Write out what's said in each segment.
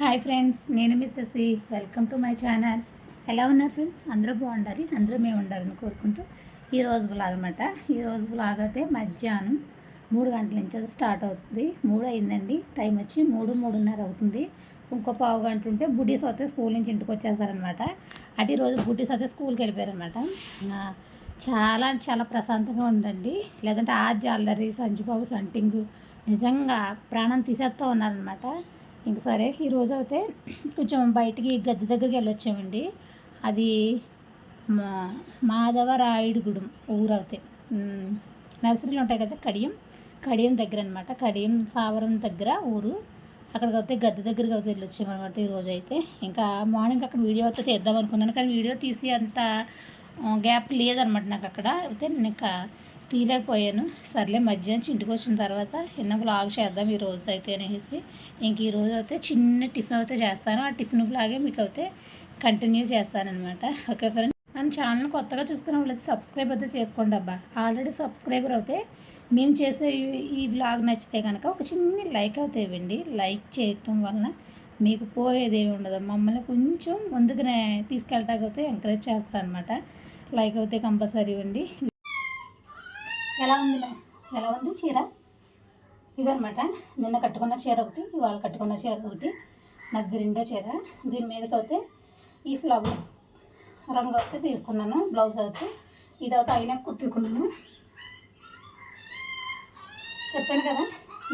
Hi friends నేను మిస్సెసి welcome to my channel. ఎలా ఉన్నారు ఫ్రెండ్స్? అందరూ బాగుండాలి అందరూ మేము ఉండాలని కోరుకుంటూ ఈ రోజు బ్లాగ్ అనమాట ఈ రోజు బ్లాగ్ అయితే మధ్యాహ్నం మూడు గంటల నుంచి అది స్టార్ట్ అవుతుంది. మూడు అయిందండి టైం వచ్చి మూడు మూడున్నర అవుతుంది. ఇంకో పావు గంట ఉంటే బుడ్డీస్ అయితే స్కూల్ నుంచి ఇంటికి వచ్చేస్తారనమాట అటు ఈరోజు బుడ్డీస్ అయితే స్కూల్కి వెళ్ళిపోయారనమాట చాలా చాలా ప్రశాంతంగా ఉండండి లేదంటే ఆ జాలరీ సంజుబాబు సంటింగ్ నిజంగా ప్రాణం తీసేస్తూ ఉన్నారనమాట ఇంక సరే ఈరోజు అయితే కొంచెం బయటికి గద్దె దగ్గరికి వెళ్ళొచ్చామండి. అది మా మాధవరాయుడుగూడెం ఊరు అయితే నర్సరీలు ఉంటాయి కదా కడియం. కడియం దగ్గర అనమాట కడియం సావరం దగ్గర ఊరు. అక్కడికి అయితే గద్దె దగ్గరికి అయితే వెళ్ళొచ్చామన్నమాట ఈరోజు అయితే. ఇంకా మార్నింగ్ అక్కడ వీడియో అయితే తీద్దాం అనుకున్నాను కానీ వీడియో తీసి అంత గ్యాప్ లేదనమాట నాకు అక్కడ. అయితే నేను ఇంకా తీయలేకపోయాను. సర్లే మధ్యాహ్నం ఇంటికి వచ్చిన తర్వాత ఎన్న బ్లాగ్ చేద్దాం ఈ రోజు అయితే అనేసి. ఇంక ఈ రోజు అయితే చిన్న టిఫిన్ అయితే చేస్తాను. ఆ టిఫిన్ బ్లాగే మీకు అయితే కంటిన్యూ చేస్తానన్నమాట. ఓకే ఫ్రెండ్ మన ఛానల్ కొత్తగా చూస్తున్న వాళ్ళైతే సబ్స్క్రైబ్ అయితే చేసుకోండి అబ్బా. ఆల్రెడీ సబ్స్క్రైబర్ అయితే మేము చేసే ఈ- వ్లాగ్ బ్లాగ్ నచ్చితే కనుక ఒక చిన్న లైక్ అయితే ఇవ్వండి. లైక్ చేయటం వలన మీకు పోయేదేమి ఉండదు. మమ్మల్ని కొంచెం ముందుకునే తీసుకెళ్ళటాకైతే ఎంకరేజ్ చేస్తాను అనమాట లైక్ అయితే కంపల్సరీ ఇవ్వండి. ఎలా ఉంది ఎలా ఉంది చీర? ఇదనమాట నిన్న కట్టుకున్న చీర ఒకటి ఇవాళ కట్టుకున్న చీర ఒకటి. నాకు రెండో చీర. దీని మీదకి అయితే ఈ ఫ్లవర్ రంగు అయితే తీసుకున్నాను బ్లౌజ్ అయితే ఇది అయితే అయినా కుట్టుకున్నాను. చెప్పాను కదా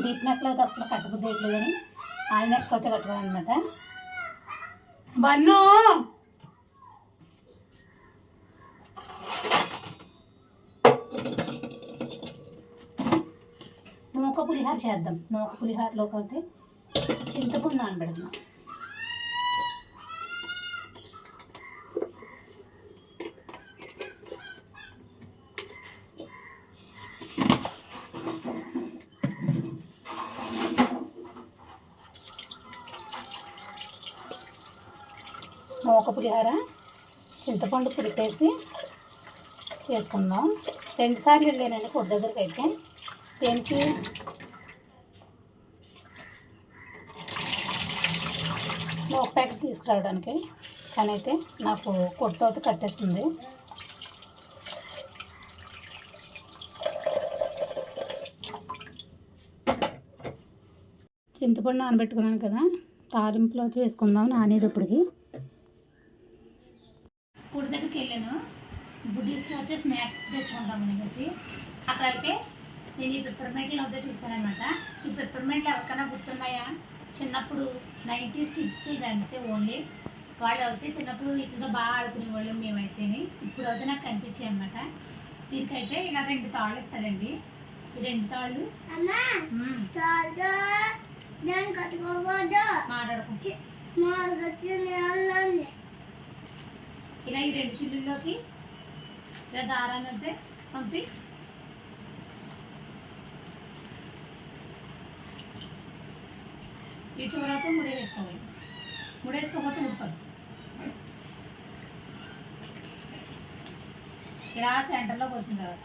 డీప్ నెక్లో అయితే అసలు కట్టబుద్ధి వేయట్లేదని ఆయన నెక్ అయితే కట్టుకోవాలన్నమాట. అనమాట బన్ను నూక పులిహార చేద్దాం. నూక పులిహారలోకి అయితే చింతపండు నానబెడదాం. నూక పులిహార చింతపండు పుడిపేసి చేసుకుందాం. రెండుసార్లు వెళ్ళానండి ఫుడ్ దగ్గరికి అయితే. దేనికి? ఒక ప్యాకెట్ తీసుకురావడానికి. కానీ అయితే నాకు కొట్టు అయితే కట్టేస్తుంది చింతపండు నానబెట్టుకున్నాను కదా తాలింపులో చేసుకుందాం ఇప్పటికి గుడి దగ్గరికి వెళ్ళాను. బుడ్డీస్కి అయితే స్నాక్స్ తెచ్చుకుంటాం అనేసి. అక్కడైతే నేను ఈ పెప్పర్మెంట్లు అయితే చూస్తానమాట ఈ పెప్పర్మెంట్లు ఎవరికైనా గుర్తున్నాయా? చిన్నప్పుడు నైంటీస్ కిడ్స్కి అంతే ఓన్లీ. వాళ్ళు అయితే చిన్నప్పుడు వీటితో బాగా ఆడుకునే వాళ్ళం మేమైతే ఇప్పుడు అయితే నాకు కనిపించాయి అనమాట దీనికైతే ఇలా రెండు తాళ్ళు ఇస్తాడండి ఈ రెండు తాళ్ళు. ఇలా ఈ రెండు చిల్లుల్లోకి ఇలా దారాన్ని అయితే పంపి ఈ చివరతో ముడేసుకోవాలి ముడేసుకోకపోతే ఉడపదు ఇలా సెంటర్లోకి వచ్చిన తర్వాత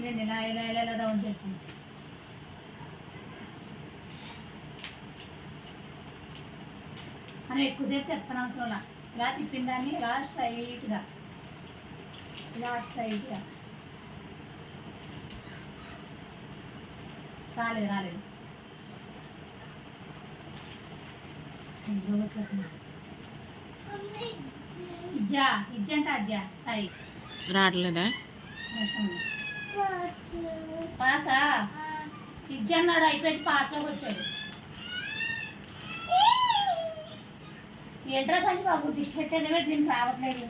నేను ఇలా ఇలా ఇలా ఇలా రౌండ్ చేసుకున్నాను అని ఎక్కువసేపు చెప్పను అవసరం ఇలా తిప్పిన దాన్ని ఇలా స్ట్రైట్గా ఇలా స్ట్రైట్గా రాలేదు రాలేదు ఇదిగో వచ్చేస్తుంది. ఇజ్జా ఇజ్జంట అజ్జా సాయి రావట్లేదా? పాసా? ఇజ్జ అన్నాడు అయిపోయింది పాస్లోకి వచ్చాడు. ఏంట్రా సంచి బాబు దిష్టి పెట్టేది పెట్టి దీనికి రావట్లేదు.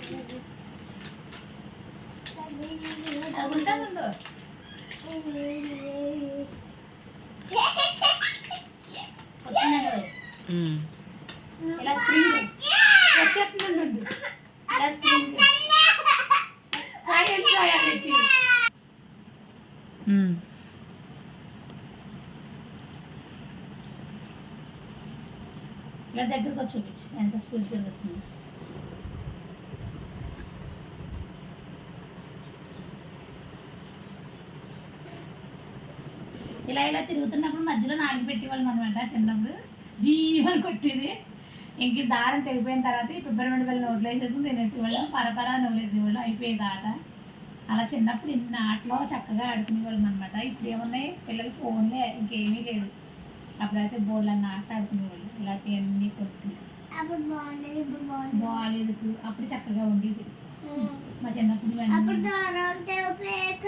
అది ఉంటుంది ఇలా స్క్రీన్ వచ్చేస్తుందండి ఇలా స్క్రీన్ పెట్టి ఉమ్. ఇలా దగ్గరకు వచ్చి ఎంత స్పీడ్ తిరుగుతుంది. ఇలా ఇలా తిరుగుతున్నప్పుడు మధ్యలో నాలుగు పెట్టేవాళ్ళం అనమాట చిన్నప్పుడు. జీవని కొట్టేది. ఇంక దారం తెగిపోయిన తర్వాత ఈ పిప్పరమెంట్ పిల్లలు నోట్లో వేసేసి తినేసేవాళ్ళం. పరపరా నవ్వులేసేవాళ్ళం. అయిపోయేది ఆట అలా చిన్నప్పుడు ఇన్ని ఆటలో చక్కగా ఆడుకునేవాళ్ళం అనమాట ఇప్పుడు ఏమున్నాయి? పిల్లలు ఫోన్లే ఇంకేమీ లేదు. అప్పుడైతే బోర్డులు అన్న ఆట ఆడుకునేవాళ్ళు ఇలాంటివన్నీ కొట్టి అప్పుడు బాగుండేది ఇప్పుడు బాగుండేది. బాగాలేదు. అప్పుడు చక్కగా ఉండేది. మా చిన్నప్పుడు అప్పుడు ఇవన్నీ దూరం తెప్పేక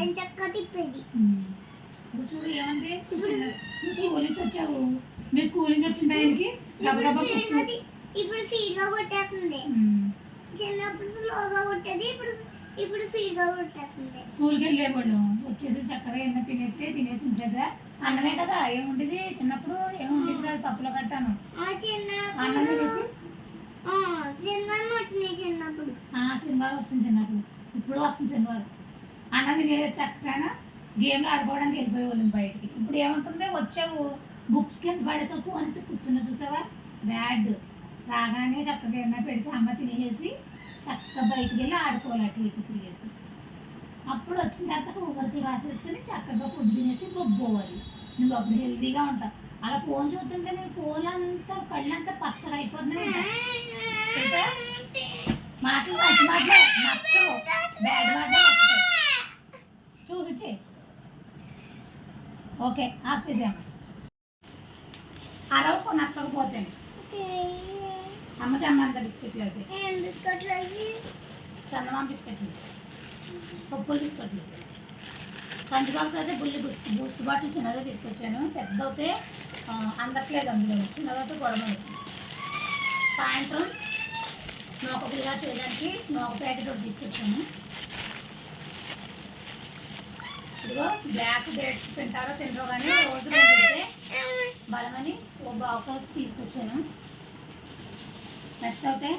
ఏం చక్క తిప్పేది. ఇప్పుడు చూడు ఏమంది చిన్న- నువ్వు స్కూల్ నుంచి వచ్చావు. మీ స్కూల్ నుంచి వచ్చిన టైంకి. తి- ఇప్పుడు ఫీడ్గా కొట్టేస్తుంది. చిన్నప్పుడు స్లోగా కొట్టేది ఇప్పుడు ఇప్పుడు ఫీడ్గా కొట్టేస్తుంది. స్కూల్కి వెళ్ళేవాళ్ళు వచ్చేసి చక్కగా ఏమైనా తినేస్తే తినేసి ఉంటుందా అన్నమే కదా ఏముండేది? చిన్నప్పుడు ఏముండేది కదా పప్పులో కట్టాను. అన్నం తినేసి. సినిమాలు వచ్చినాయి చిన్నప్పుడు. ఆ, శనివారం వచ్చింది చిన్నప్పుడు. ఇప్పుడు వస్తుంది శనివారం అన్నం తినేసి చక్కగా గేమ్లు ఆడుకోవడానికి వెళ్ళిపోయేవాళ్ళం బయటికి. ఇప్పుడు ఏముంటుంది? వచ్చావు. బుక్స్ కింద పడేసావు. ఫోన్ ఎత్తి కూర్చున్నా. చూసావా? బ్యాడ్. రాగానే చక్కగా ఏమైనా పెడితే అమ్మ తినేసి చక్కగా బయటికి వెళ్ళి ఆడుకోవాలి అటు ఇటు తిరిగేసి. అప్పుడు వచ్చిన తర్వాత హోంవర్క్ రాసేసుకుని చక్కగా ఫుడ్ తినేసి పోవాలి నువ్వు అప్పుడు హెల్తీగా ఉంటావు. అలా ఫోన్ చూస్తుంటే నేను ఫోన్ అంతా కళ్ళంతా పచ్చగా అయిపోతున్నాయి మాటలు మంచి మాటలు. నచ్చవు. బ్యాడ్ మాటలే వస్తాయి చూపించే ఓకే ఆఫ్ చేసాము అరవకు నచ్చకపోతే. అమ్మ చమ్మంత బిస్కెట్లు అయితే. ఏం బిస్కెట్లు. అయ్యి చందమా బిస్కెట్లు పప్పుల బిస్కెట్లు. సంచుబాబుకి అయితే బుల్లి బూస్ట్ బూస్ట్ బాటిల్ చిన్నదే తీసుకొచ్చాను. పెద్ద అయితే అందట్లేదు అందులో. చిన్నదైతే గొడవ సాయంత్రం నోక పిల్ల చేయడానికి నోక ప్యాకెట్ ఒకటి తీసుకొచ్చాను. ఇదిగో బ్లాక్ డేట్స్ తింటారో తింటారో కానీ రోజు రోజు తింటే బలమని ఓ బాక్స్ తీసుకొచ్చాను. నెక్స్ట్ అయితే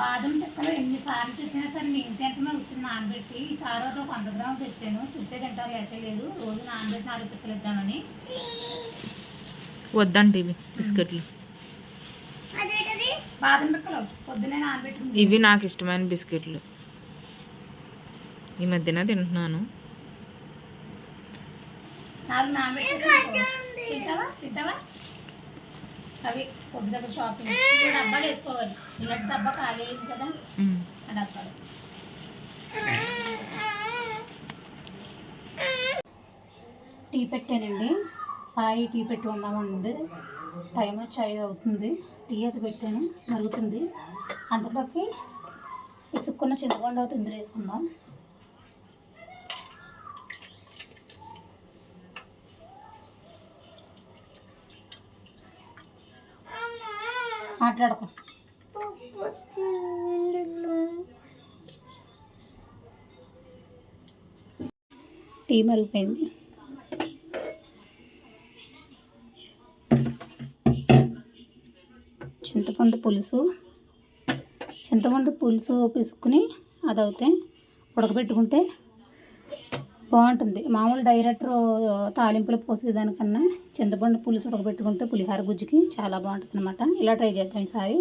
బాదం చెక్కలు ఎన్నిసార్లు తెచ్చినా సరే నేను తింటమే ఉత్తి నానబెట్టి ఈసారి అయితే ఒక వంద గ్రాములు తెచ్చాను. చుట్టే తింటారు లేకపోతే లేదు రోజు నానబెట్టి నాలుగు పిక్కలు ఇద్దామని. వద్దండి ఇవి బిస్కెట్లు. బాదం పిక్కలు పొద్దునే నానబెట్టుకుంది. ఇవి నాకు ఇష్టమైన బిస్కెట్లు. ఈ మధ్యన తింటున్నాను. నాలుగు నానబెట్టి తింటావా? తింటావా? అవి పొద్దు దగ్గర షాపింగ్ డబ్బాలు వేసుకోవాలి. ఇలాంటి డబ్బా ఖాళీ అయింది కదా. ఆ డబ్బాలు. టీ పెట్టానండి. సాయి టీ పెట్టి ఉందామనుంది టైం వచ్చి ఐదు అవుతుంది. టీ అయితే పెట్టాను. మరుగుతుంది. అందులోకి ఇసుక్కున్న చింతపండు అయితే ఇందులో వేసుకుందాం. మాట్లాడకు. టీ మరిగిపోయింది. చింతపండు పులుసు. చింతపండు పులుసు పిసుకుని అదవుతే ఉడకబెట్టుకుంటే బాగుంటుంది. మామూలు డైరెక్ట్ తాలింపులు పోసేదానికన్నా చింతపండు పులుసు ఉడకబెట్టుకుంటే పులిహార గుజ్జుకి చాలా బాగుంటుంది అనమాట ఇలా ట్రై చేద్దాం ఈసారి.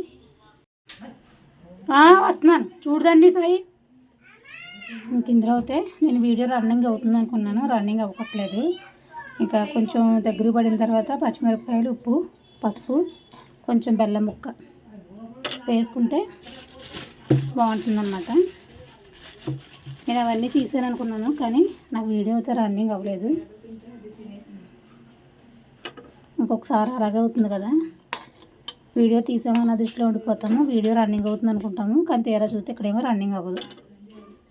వస్తున్నాను. చూడదండి సాయి. ఇంక ఇందులో అయితే నేను వీడియో రన్నింగ్ అవుతుంది అనుకున్నాను. రన్నింగ్ అవ్వట్లేదు. ఇంకా కొంచెం దగ్గర పడిన తర్వాత పచ్చిమిరపకాయలు ఉప్పు పసుపు కొంచెం బెల్లం ముక్క వేసుకుంటే బాగుంటుందన్నమాట. నేను అవన్నీ తీసాను అనుకున్నాను కానీ నాకు వీడియో అయితే రన్నింగ్ అవ్వలేదు. ఇంకొకసారి అలాగే అవుతుంది కదా. వీడియో తీసామన్న దృష్టిలో ఉండిపోతాము వీడియో రన్నింగ్ అవుతుంది అనుకుంటాము కానీ తీరా చూస్తే ఇక్కడేమో రన్నింగ్ అవ్వదు.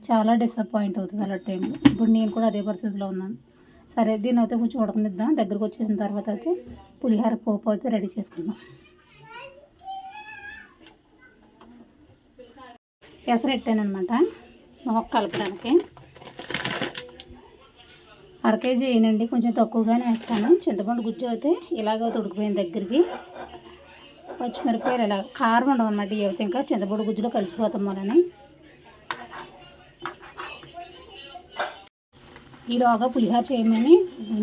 చాలా డిసప్పాయింట్ అవుతుంది అలాంటి టైంలో ఇప్పుడు నేను కూడా అదే పరిస్థితిలో ఉన్నాను. సరే దీని అయితే కొంచెం ఉడకనిద్దాం. దగ్గరకు వచ్చేసిన తర్వాత అయితే పులిహార పోపు అయితే రెడీ చేసుకుందాం. ఎసరెట్టానమాట మొక్క కలపడానికి. అర కేజీ వేయనండి కొంచెం తక్కువగానే వేస్తాను. చింతపండు గుజ్జు అయితే ఇలాగ ఉడికిపోయిన దగ్గరికి. పచ్చిమిరపకాయలు ఇలా కారం ఉండవు అన్నమాట ఇవి ఇంకా. చింతపండు గుజ్జులో కలిసిపోతాం వలని ఈలోగా పులిహోర చేయమని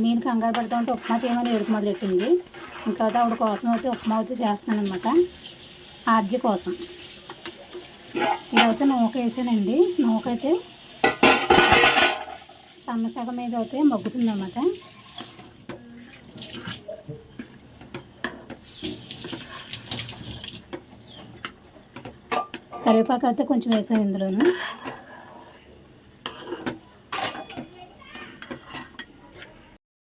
నేను కంగారు పడతా ఉంటే ఉప్మా చేయమని ఏడుపు మొదలెట్టింది. ఇంకా ఆవిడ కోసం అయితే ఉప్మా అయితే చేస్తానమాట ఆద్య కోసం. ఇదైతే నూక వేసానండి నూక అయితే సన్న సగం మీద అయితే మగ్గుతుంది అన్నమాట కరివేపాకు అయితే కొంచెం వేసాను ఇందులోను.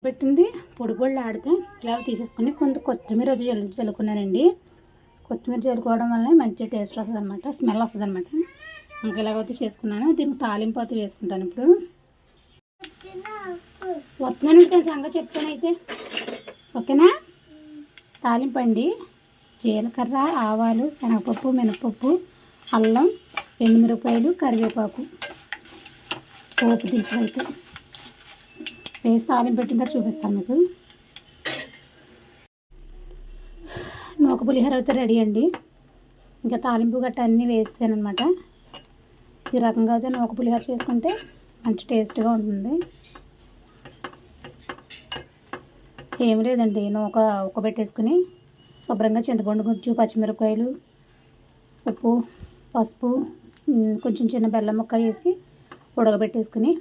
పెట్టింది పొడి ఆడితే ఇలా తీసేసుకుని కొంత కొత్తిమీర చల్లుకున్నానండి కొత్తిమీర చేరుకోవడం వల్ల మంచి టేస్ట్ వస్తుంది అనమాట స్మెల్ వస్తుంది అనమాట ఇంకా ఇలాగైతే చేసుకున్నాను. దీనికి తాలింపు అయితే వేసుకుంటాను ఇప్పుడు. వస్తున్నాను దాని సంగతి చెప్తానైతే. ఓకేనా? తాలింపు అండి జీలకర్ర ఆవాలు శనగపప్పు మినపప్పు అల్లం ఎండుమిరపకాయలు కరివేపాకు. పోపు దినుసులు అయితే వేసి తాలింపు పెట్టిందా చూపిస్తాను మీకు నూక పులిహోర అయితే రెడీ అండి. ఇంకా తాలింపు గట్ట అన్నీ వేసాను అనమాట ఈ రకంగా అయితే నూక పులిహోర చేసుకుంటే మంచి టేస్ట్గా ఉంటుంది. ఏం లేదండి నూక ఉక్కబెట్టేసుకుని శుభ్రంగా చింతపండు గుజ్జు పచ్చిమిరపకాయలు ఉప్పు పసుపు కొంచెం చిన్న బెల్లం ముక్క వేసి ఉడకబెట్టేసుకుని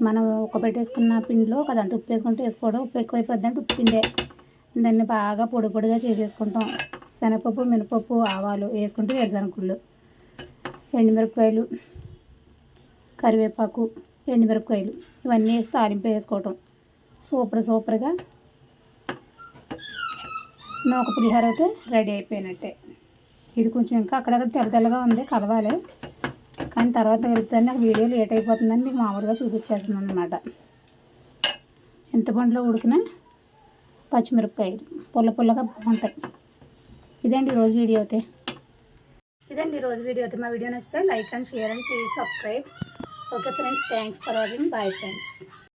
మనం ఉక్కబెట్టేసుకున్న పిండిలో కదంతా ఉప్పు వేసుకుంటే వేసుకోవడం ఉప్పు ఎక్కువైపోద్ది అంటే ఉప్పు పిండే. దాన్ని బాగా పొడి పొడిగా చేసేసుకుంటాం. శనగపప్పు మినపప్పు ఆవాలు వేసుకుంటే వేరుశనగుళ్ళు ఎండుమిరపకాయలు కరివేపాకు ఎండుమిరపకాయలు ఇవన్నీ వేసి తాలింపు వేసుకోవటం. సూపర్ సూపర్గా నూక పులిహోర అయితే రెడీ అయిపోయినట్టే. ఇది కొంచెం ఇంకా అక్కడక్కడ తెల్ల తెల్లగా ఉంది కలవాలి. కానీ తర్వాత వెళ్తే నాకు వీడియో లేట్ అయిపోతుందని మీకు మామూలుగా చూపించేస్తున్నాను అనమాట చింతపండులో ఉడికిన పచ్చిమిరపకాయలు. పుల్ల పుల్లగా బాగుంటాయి. ఇదండి రోజు వీడియో అయితే. ఇదండి రోజు వీడియో అయితే. మా వీడియో నచ్చితే like and share and please subscribe. Okay friends thanks for watching. Bye friends.